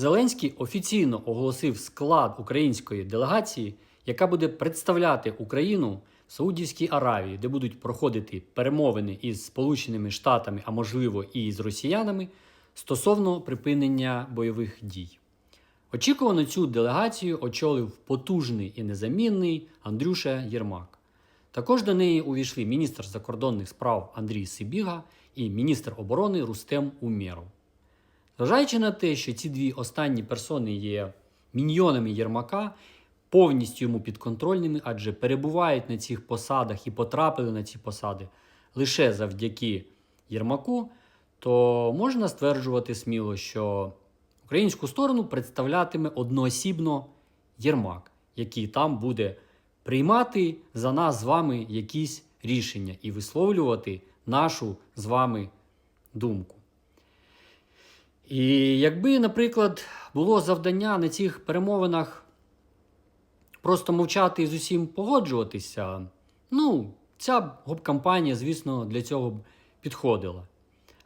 Зеленський офіційно оголосив склад української делегації, яка буде представляти Україну в Саудівській Аравії, де будуть проходити перемовини із Сполученими Штатами, а можливо і з росіянами стосовно припинення бойових дій. Очікувано цю делегацію очолив потужний і незамінний Андрюша Єрмак. Також до неї увійшли міністр закордонних справ Андрій Сибіга і міністр оборони Рустем Умєров. Зважаючи на те, що ці дві останні персони є міньйонами Єрмака, повністю йому підконтрольними, адже перебувають на цих посадах і потрапили на ці посади лише завдяки Єрмаку, то можна стверджувати сміло, що українську сторону представлятиме одноосібно Єрмак, який там буде приймати за нас з вами якісь рішення і висловлювати нашу з вами думку. І якби, наприклад, було завдання на цих перемовинах просто мовчати і з усім погоджуватися, ну, ця б гоп-кампанія, звісно, для цього б підходила.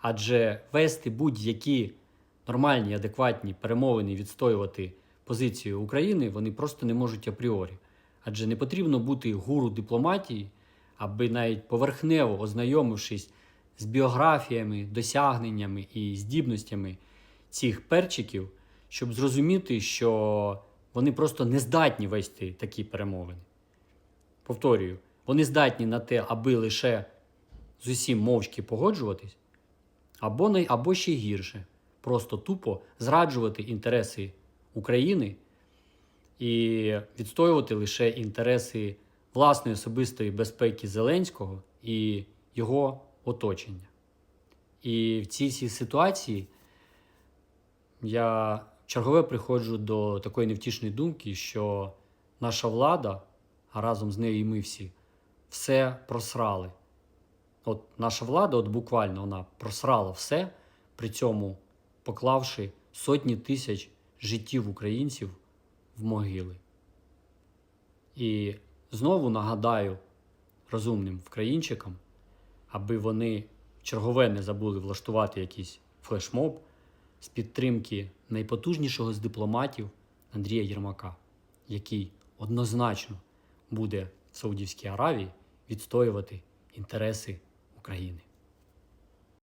Адже вести будь-які нормальні, адекватні перемовини, відстоювати позицію України, вони просто не можуть апріорі. Адже не потрібно бути гуру дипломатії, аби навіть поверхнево ознайомившись з біографіями, досягненнями і здібностями цих перчиків, щоб зрозуміти, що вони просто не здатні вести такі перемовини. Повторюю, вони здатні на те, аби лише з усім мовчки погоджуватись, або, або ще гірше, просто тупо зраджувати інтереси України і відстоювати лише інтереси власної особистої безпеки Зеленського і його оточення. І в цій ситуації я чергове приходжу до такої невтішної думки, що наша влада, а разом з нею і ми всі, все просрали. От наша влада, от буквально вона просрала все, при цьому поклавши сотні тисяч життів українців в могили. І знову нагадаю розумним вкраїнчикам, аби вони чергове не забули влаштувати якийсь флешмоб з підтримки найпотужнішого з дипломатів Андрія Єрмака, який однозначно буде в Саудівській Аравії відстоювати інтереси України.